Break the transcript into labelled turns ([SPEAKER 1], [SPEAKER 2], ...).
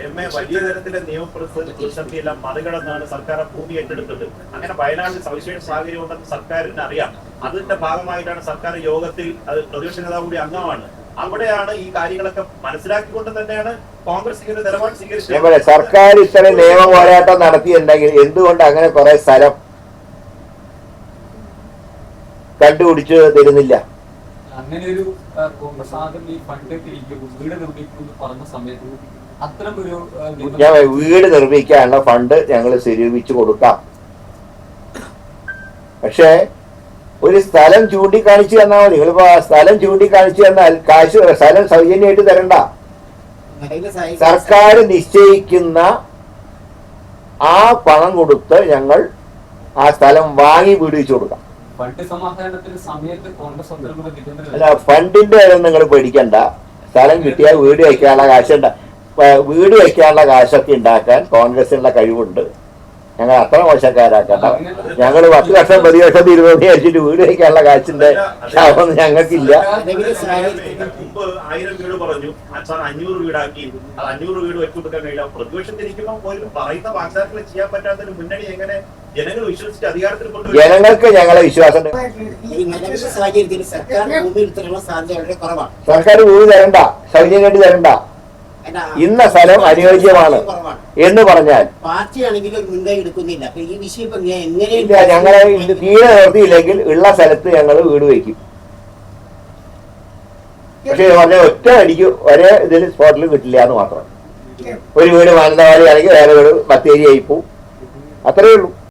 [SPEAKER 1] M A വലിയ തരത്തിലെ നിയമപ്രതിസന്ധിയെല്ലാം മറികടന്നാണ് സർക്കാർ ആ ഭൂമി ഏറ്റെടുത്തത്. അങ്ങനെ വയനാട്ടിൽ സവിശേഷ സാഹചര്യം ഉണ്ടെന്ന് സർക്കാരിന് അറിയാം. അതിന്റെ ഭാഗമായിട്ടാണ് സർക്കാർ യോഗത്തിൽ അത് പ്രതിപക്ഷ നേതാവ് കൂടി അംഗമാണ്. അവിടെയാണ് ഈ കാര്യങ്ങളൊക്കെ മനസ്സിലാക്കിക്കൊണ്ട് തന്നെയാണ് കോൺഗ്രസ് ഇങ്ങനെ നിലപാട്
[SPEAKER 2] സ്വീകരിച്ചത്. സർക്കാർ ഇത്ര നിയമ പോരാട്ടം നടത്തിയിട്ടുണ്ടെങ്കിൽ എന്തുകൊണ്ട് അങ്ങനെ കുറെ സ്ഥലം കണ്ടുപിടിച്ചു തരുന്നില്ല?
[SPEAKER 3] അങ്ങനെ ഒരു പ്രസാദം കോൺഗ്രസ് ആദ്യം ഈ ഫണ്ട് വീട് നിർമ്മിക്കുന്നു പറഞ്ഞ സമയത്ത്
[SPEAKER 2] ഞാൻ വീട് നിർമ്മിക്കാനുള്ള ഫണ്ട് ഞങ്ങൾ സ്വരൂപിച്ചു കൊടുക്കാം. പക്ഷേ ഒരു സ്ഥലം ചൂണ്ടിക്കാണിച്ചു തന്നാൽ മതി. നിങ്ങളിപ്പോ സ്ഥലം ചൂണ്ടിക്കാണിച്ചു തന്നാൽ കാശ് സ്ഥലം സൗജന്യമായിട്ട് തരണ്ട. സർക്കാർ നിശ്ചയിക്കുന്ന ആ പണം കൊടുത്ത് ഞങ്ങൾ ആ സ്ഥലം വാങ്ങി വീടിച്ചു വെച്ചു കൊടുക്കാം. അല്ല ഫണ്ടിന്റെ കാര്യം നിങ്ങൾ പേടിക്കണ്ട. സ്ഥലം കിട്ടിയാൽ വീട് വയ്ക്കാനുള്ള കാശുണ്ട. വീട് വയ്ക്കാനുള്ള കാശൊക്കെ ഉണ്ടാക്കാൻ കോൺഗ്രസിനുള്ള കഴിവുണ്ട്. ഞങ്ങൾ അത്ര മോശക്കാരാക്കണ്ട. ഞങ്ങൾ പത്ത് വർഷം പതി വർഷം ഇരുപത് വിചാരിച്ചിട്ട് വീട് വയ്ക്കാനുള്ള കാശിന്റെ ക്ഷാമം ഞങ്ങൾക്കില്ല.
[SPEAKER 1] ആയിരം വീട് പറഞ്ഞു. അച്ഛൻ അഞ്ഞൂറ് വീടാക്കി. അഞ്ഞൂറ് വീട് വെച്ചു കൊടുക്കാൻ കഴിയില്ല. പ്രതിപക്ഷത്തിരിക്കുമ്പോൾ പോലും പറയുന്ന വാഗ്ദാനങ്ങൾ ചെയ്യാൻ മുന്നണി എങ്ങനെ ജനങ്ങൾ വിശ്വസിച്ച് അധികാരത്തിൽ കൊണ്ടുവരും?
[SPEAKER 2] ജനങ്ങൾക്ക് ഞങ്ങളെ വിശ്വാസം
[SPEAKER 4] സർക്കാർ ഭൂമി തരണ്ട സൗജന്യം വേണ്ടി കുറവാണ്.
[SPEAKER 2] സർക്കാർ വീട് തരണ്ട. സൗജന്യമായിട്ട് തരണ്ട.
[SPEAKER 4] അല്ല,
[SPEAKER 2] ഇന്ന സ്ഥലം അനുയോജ്യമാണ് എന്ന് പറഞ്ഞാൽ ഇല്ല ഞങ്ങളെ തീരെ നിർത്തിയില്ലെങ്കിൽ ഉള്ള സ്ഥലത്ത് ഞങ്ങൾ വീട് വയ്ക്കും. പക്ഷെ പറഞ്ഞ ഒറ്റ അടിക്ക് ഒരേ ഇതിൽ സ്പോട്ടിൽ കിട്ടില്ല എന്ന് മാത്രം. ഒരു വീട് മാനന്തവാടി ആണെങ്കിൽ വേറെ വീട് ബത്തേരി ആയി പോവും. അത്രേ ഉള്ളൂ.